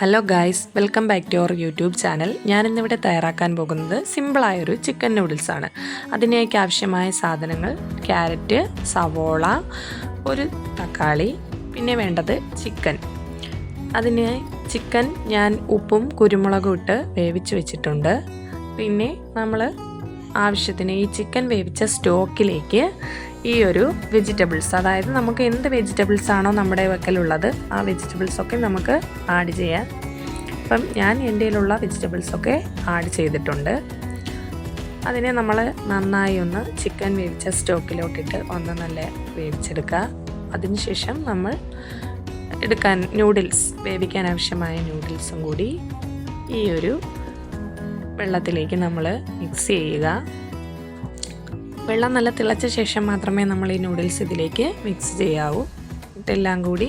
Hello guys welcome back to our YouTube channel ഞാനിന്നിവിടെ തയ്യാറാക്കാൻ പോകുന്നത് സിമ്പിളായൊരു ചിക്കൻ നൂഡിൽസ് ആണ് അതിനേക്ക് ആവശ്യമായ സാധനങ്ങൾ ക്യാരറ്റ് സവോള ഒരു തക്കാളി പിന്നെ വേണ്ടത് ചിക്കൻ. അതിന് ചിക്കൻ ഞാൻ ഉപ്പും കുരുമുളകും ഇട്ട് വേവിച്ച് വെച്ചിട്ടുണ്ട്. പിന്നെ നമ്മൾ ആവശ്യത്തിന് ഈ ചിക്കൻ വേവിച്ച സ്റ്റോക്കിലേക്ക് ഈ ഒരു വെജിറ്റബിൾസ് അതായത് നമുക്ക് എന്ത് വെജിറ്റബിൾസ് ആണോ നമ്മുടെ വെക്കലുള്ളത് ആ വെജിറ്റബിൾസ് ഒക്കെ നമുക്ക് ആഡ് ചെയ്യാം അപ്പം ഞാൻ എന്റെ കയ്യിലുള്ള വെജിറ്റബിൾസ് ഒക്കെ ആഡ് ചെയ്തിട്ടുണ്ട്. അതിനെ നമ്മൾ നന്നായി ഒന്ന് ചിക്കൻ വേവിച്ച സ്റ്റോക്കിലോട്ടിട്ട് ഒന്ന് നല്ല വേവിച്ചെടുക്കുക അതിനുശേഷം നമ്മൾ എടുക്കാൻ നൂഡിൽസ് വേവിക്കാൻ ആവശ്യമായ നൂഡിൽസും കൂടി ഈ ഒരു വെള്ളത്തിലേക്ക് നമ്മൾ മിക്സ് ചെയ്യുക. വെള്ളം നല്ല തിളച്ച ശേഷം മാത്രമേ നമ്മൾ ഈ നൂഡിൽസ് ഇതിലേക്ക് മിക്സ് ചെയ്യാവൂ. ഇതെല്ലാം കൂടി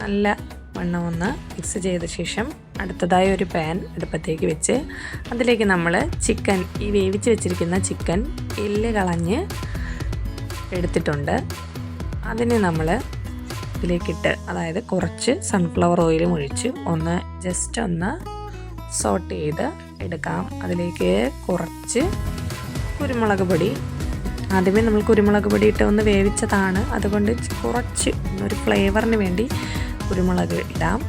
നല്ല വണ്ണം ഒന്ന് മിക്സ് ചെയ്ത ശേഷം അടുത്തതായി ഒരു പാൻ അടുപ്പത്തേക്ക് വെച്ച് അതിലേക്ക് നമ്മൾ ചിക്കൻ ഈ വേവിച്ച് വെച്ചിരിക്കുന്ന ചിക്കൻ എല്ല് കളഞ്ഞ് എടുത്തിട്ടുണ്ട്. അതിനെ നമ്മൾ ഇതിലേക്കിട്ട് അതായത് കുറച്ച് സൺഫ്ലവർ ഓയിലും ഒഴിച്ച് ഒന്ന് ജസ്റ്റ് ഒന്ന് സോട്ട് ചെയ്ത് എടുക്കാം. അതിലേക്ക് കുറച്ച് കുരുമുളക് പൊടി ആദ്യമേ നമ്മൾ കുരുമുളക് പൊടി ഇട്ട് ഒന്ന് വേവിച്ചതാണ്. അതുകൊണ്ട് കുറച്ച് ഒരു ഫ്ലേവറിന് വേണ്ടി കുരുമുളക് ഇടാം.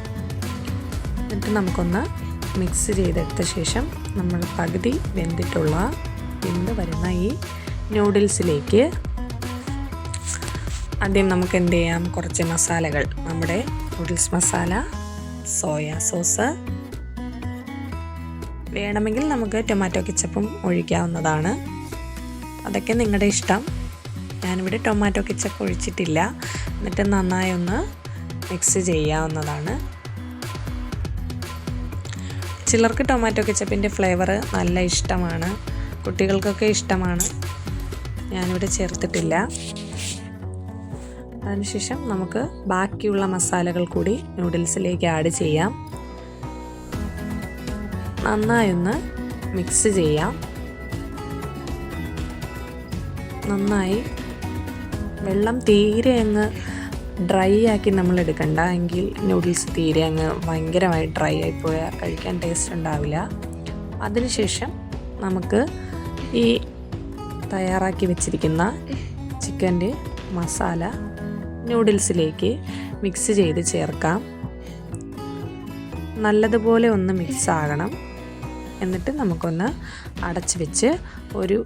എന്നിട്ട് നമുക്കൊന്ന് മിക്സ് ചെയ്തെടുത്ത ശേഷം നമ്മൾ പകുതി വെന്തിട്ടുള്ള വെന്ത് വരുന്ന ഈ നൂഡിൽസിലേക്ക് ആദ്യം നമുക്ക് എന്ത് ചെയ്യാം? കുറച്ച് മസാലകൾ. നമ്മുടെ നൂഡിൽസ് മസാല സോയ സോസ് വേണമെങ്കിൽ നമുക്ക് ടൊമാറ്റോ കെച്ചപ്പും ഒഴിക്കാവുന്നതാണ്. അതൊക്കെ നിങ്ങളുടെ ഇഷ്ടം. ഞാനിവിടെ ടൊമാറ്റോ കെച്ചപ്പ് ഒഴിച്ചിട്ടില്ല. എന്നിട്ട് നന്നായി ഒന്ന് മിക്സ് ചെയ്യാവുന്നതാണ്. ചിലർക്ക് ടൊമാറ്റോ കെച്ചപ്പിന്റെ ഫ്ലേവർ നല്ല ഇഷ്ടമാണ്. കുട്ടികൾക്കൊക്കെ ഇഷ്ടമാണ്. ഞാനിവിടെ ചേർത്തിട്ടില്ല. അതിനുശേഷം നമുക്ക് ബാക്കിയുള്ള മസാലകൾ കൂടി നൂഡിൽസിലേക്ക് ആഡ് ചെയ്യാം. നന്നായൊന്ന് മിക്സ് ചെയ്യാം. നന്നായി. വെള്ളം തീരെ അങ്ങ് ഡ്രൈ ആക്കി നമ്മൾ എടുക്കണ്ട എങ്കിൽ നൂഡിൽസ് തീരെ അങ്ങ് ഭയങ്കരമായി ഡ്രൈ ആയിപ്പോയാൽ കഴിക്കാൻ ടേസ്റ്റ് ഉണ്ടാവില്ല. അതിനുശേഷം നമുക്ക് ഈ തയ്യാറാക്കി വെച്ചിരിക്കുന്ന ചിക്കന്റെ മസാല നൂഡിൽസിലേക്ക് മിക്സ് ചെയ്ത് ചേർക്കാം. നല്ലതുപോലെ ഒന്ന് മിക്സ് ആകണം. എന്നിട്ട് നമുക്കൊന്ന് അടച്ച് വെച്ച് ഒരു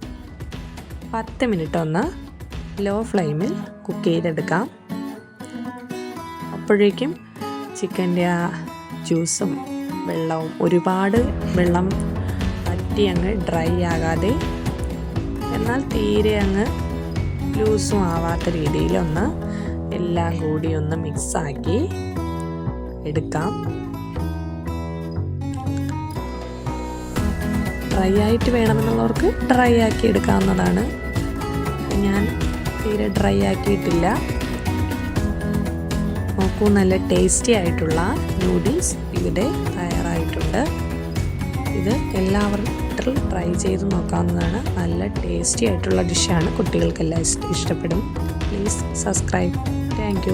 പത്ത് മിനിറ്റ് ഒന്ന് ലോ ഫ്ലെയിമിൽ കുക്ക് ചെയ്തെടുക്കാം. അപ്പോഴേക്കും ചിക്കന്റെ ആ ജ്യൂസും വെള്ളവും ഒരുപാട് വെള്ളം പറ്റി അങ്ങ് ഡ്രൈ ആകാതെ എന്നാൽ തീരെ അങ്ങ് ലൂസും ആവാത്ത രീതിയിലൊന്ന് എല്ലാം കൂടി ഒന്ന് മിക്സാക്കി എടുക്കാം. ഡ്രൈ ആയിട്ട് വേണമെന്നുള്ളവർക്ക് ഡ്രൈ ആക്കി എടുക്കാവുന്നതാണ്. ഞാൻ തീരെ ഡ്രൈ ആക്കിയിട്ടില്ല. നോക്കൂ നല്ല ടേസ്റ്റി ആയിട്ടുള്ള നൂഡിൽസ് ഇവിടെ തയ്യാറായിട്ടുണ്ട്. ഇത് എല്ലാവരും ട്രൈ ചെയ്ത് നോക്കാവുന്നതാണ്. നല്ല ടേസ്റ്റി ആയിട്ടുള്ള ഡിഷാണ് കുട്ടികൾക്കെല്ലാം ഇഷ്ടപ്പെടും. Please subscribe thank